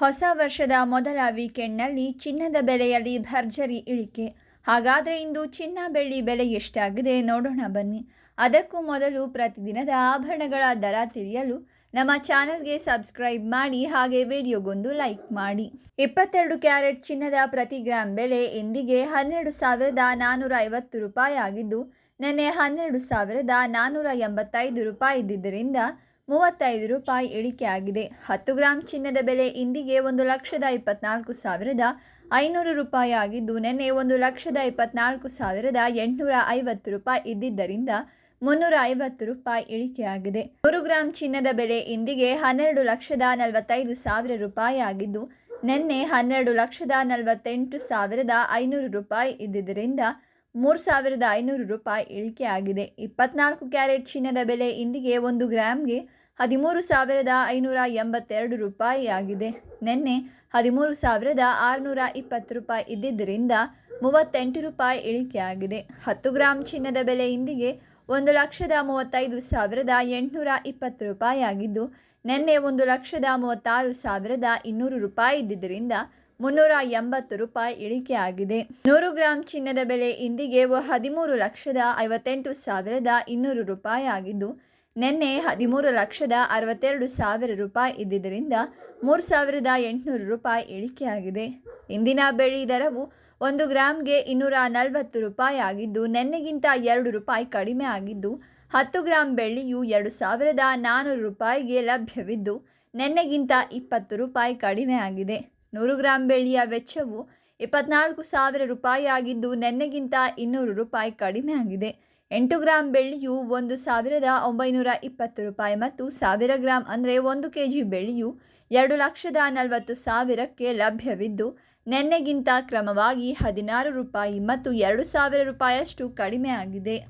ಹೊಸ ವರ್ಷದ ಮೊದಲ ವೀಕೆಂಡ್ನಲ್ಲಿ ಚಿನ್ನದ ಬೆಲೆಯಲ್ಲಿ ಭರ್ಜರಿ ಇಳಿಕೆ. ಹಾಗಾದರೆ ಇಂದು ಚಿನ್ನ ಬೆಳ್ಳಿ ಬೆಲೆ ಎಷ್ಟಾಗಿದೆ ನೋಡೋಣ ಬನ್ನಿ. ಅದಕ್ಕೂ ಮೊದಲು ಪ್ರತಿದಿನದ ಆಭರಣಗಳ ದರ ತಿಳಿಯಲು ನಮ್ಮ ಚಾನಲ್ಗೆ ಸಬ್ಸ್ಕ್ರೈಬ್ ಮಾಡಿ ಹಾಗೆ ವಿಡಿಯೋಗೊಂದು ಲೈಕ್ ಮಾಡಿ. ಇಪ್ಪತ್ತೆರಡು ಕ್ಯಾರೆಟ್ ಚಿನ್ನದ ಪ್ರತಿ ಗ್ರಾಂ ಬೆಲೆ ಎಂದಿಗೆ ಹನ್ನೆರಡು ಸಾವಿರದ ನಾನ್ನೂರ ಐವತ್ತು ರೂಪಾಯಿ ಆಗಿದ್ದು, ನಿನ್ನೆ ಹನ್ನೆರಡು ಸಾವಿರದ ನಾನ್ನೂರ ಎಂಬತ್ತೈದು ರೂಪಾಯಿ ಇದ್ದಿದ್ದರಿಂದ ಮೂವತ್ತೈದು ರೂಪಾಯಿ ಇಳಿಕೆಯಾಗಿದೆ ಹತ್ತು ಗ್ರಾಂ ಚಿನ್ನದ ಬೆಲೆ ಇಂದಿಗೆ ಒಂದು ಲಕ್ಷದ ಇಪ್ಪತ್ನಾಲ್ಕು ಸಾವಿರದ ಐನೂರು ರೂಪಾಯಿ ಆಗಿದ್ದು, ನಿನ್ನೆ ಒಂದು ಲಕ್ಷದ ಇಪ್ಪತ್ನಾಲ್ಕು ಸಾವಿರದ ಎಂಟುನೂರ ಐವತ್ತು ರೂಪಾಯಿ ಇದ್ದಿದ್ದರಿಂದ ಮುನ್ನೂರ ಐವತ್ತು ರೂಪಾಯಿ ಇಳಿಕೆಯಾಗಿದೆ ನೂರು ಗ್ರಾಂ ಚಿನ್ನದ ಬೆಲೆ ಇಂದಿಗೆ ಹನ್ನೆರಡು ಲಕ್ಷದ ನಲವತ್ತೈದು ಸಾವಿರ ರೂಪಾಯಿ ಆಗಿದ್ದು, ನಿನ್ನೆ ಹನ್ನೆರಡು ಲಕ್ಷದ ನಲವತ್ತೆಂಟು ಸಾವಿರದ ಐನೂರು ರೂಪಾಯಿ ಇದ್ದಿದ್ದರಿಂದ ಮೂರು ಸಾವಿರದ ಐನೂರು ರೂಪಾಯಿ ಇಳಿಕೆಯಾಗಿದೆ ಇಪ್ಪತ್ನಾಲ್ಕು ಕ್ಯಾರೆಟ್ ಚಿನ್ನದ ಬೆಲೆ ಇಂದಿಗೆ ಒಂದು ಗ್ರಾಮ್ಗೆ ಹದಿಮೂರು ಸಾವಿರದ ಐನೂರ ಎಂಬತ್ತೆರಡು ರೂಪಾಯಿ ಆಗಿದೆ. ನಿನ್ನೆ ಹದಿಮೂರು ಸಾವಿರದ ಆರುನೂರ ಇಪ್ಪತ್ತು ರೂಪಾಯಿ ಇದ್ದಿದ್ದರಿಂದ ಮೂವತ್ತೆಂಟು ರೂಪಾಯಿ ಇಳಿಕೆಯಾಗಿದೆ ಹತ್ತು ಗ್ರಾಮ್ ಚಿನ್ನದ ಬೆಲೆ ಇಂದಿಗೆ ಒಂದು ಲಕ್ಷದ ಮೂವತ್ತೈದು ಸಾವಿರದ ಎಂಟುನೂರ ಇಪ್ಪತ್ತು ರೂಪಾಯಿ ಆಗಿದ್ದು, ನಿನ್ನೆ ಒಂದು ಲಕ್ಷದ ಮೂವತ್ತಾರು ಸಾವಿರದ ಇನ್ನೂರು ರೂಪಾಯಿ ಇದ್ದಿದ್ದರಿಂದ ಮುನ್ನೂರ ಎಂಬತ್ತು ರೂಪಾಯಿ ಇಳಿಕೆಯಾಗಿದೆ ನೂರು ಗ್ರಾಂ ಚಿನ್ನದ ಬೆಲೆ ಇಂದಿಗೆ ಹದಿಮೂರು ಲಕ್ಷದ ಐವತ್ತೆಂಟು ಸಾವಿರದ ಇನ್ನೂರು ರೂಪಾಯಿ ಆಗಿದ್ದು, ನಿನ್ನೆ ಹದಿಮೂರು ಲಕ್ಷದ ಅರವತ್ತೆರಡು ಸಾವಿರ ರೂಪಾಯಿ ಇದ್ದಿದ್ದರಿಂದ ಮೂರು ಸಾವಿರದ ಎಂಟುನೂರು ರೂಪಾಯಿ ಇಳಿಕೆಯಾಗಿದೆ ಇಂದಿನ ಬೆಳ್ಳಿ ದರವು ಒಂದು ಗ್ರಾಮ್ಗೆ ಇನ್ನೂರ ನಲವತ್ತು ರೂಪಾಯಿ ಆಗಿದ್ದು, ನಿನ್ನೆಗಿಂತ ಎರಡು ರೂಪಾಯಿ ಕಡಿಮೆ ಆಗಿದ್ದು, ಹತ್ತು ಗ್ರಾಂ ಬೆಳ್ಳಿಯು ಎರಡು ಸಾವಿರದ ನಾನ್ನೂರು ರೂಪಾಯಿಗೆ ಲಭ್ಯವಿದ್ದು, ನಿನ್ನೆಗಿಂತ ಇಪ್ಪತ್ತು ರೂಪಾಯಿ ಕಡಿಮೆ ಆಗಿದೆ. ನೂರು ಗ್ರಾಂ ಬೆಳ್ಳಿಯ ವೆಚ್ಚವು ಇಪ್ಪತ್ನಾಲ್ಕು ಸಾವಿರ ರೂಪಾಯಿ ಆಗಿದ್ದು, ನಿನ್ನೆಗಿಂತ ಇನ್ನೂರು ರೂಪಾಯಿ ಕಡಿಮೆ ಆಗಿದೆ. ಎಂಟು ಗ್ರಾಂ ಬೆಳ್ಳಿಯು ಒಂದು ಸಾವಿರದ ಒಂಬೈನೂರ ಇಪ್ಪತ್ತು ರೂಪಾಯಿ ಮತ್ತು ಸಾವಿರ ಗ್ರಾಂ ಅಂದರೆ ಒಂದು ಕೆ ಜಿ ಬೆಳ್ಳಿಯು ಎರಡು ಲಕ್ಷದ ನಲವತ್ತು ಸಾವಿರಕ್ಕೆ ಲಭ್ಯವಿದ್ದು, ನಿನ್ನೆಗಿಂತ ಕ್ರಮವಾಗಿ ಹದಿನಾರು ರೂಪಾಯಿ ಮತ್ತು ಎರಡು ಸಾವಿರ ರೂಪಾಯಿಯಷ್ಟು ಕಡಿಮೆ ಆಗಿದೆ.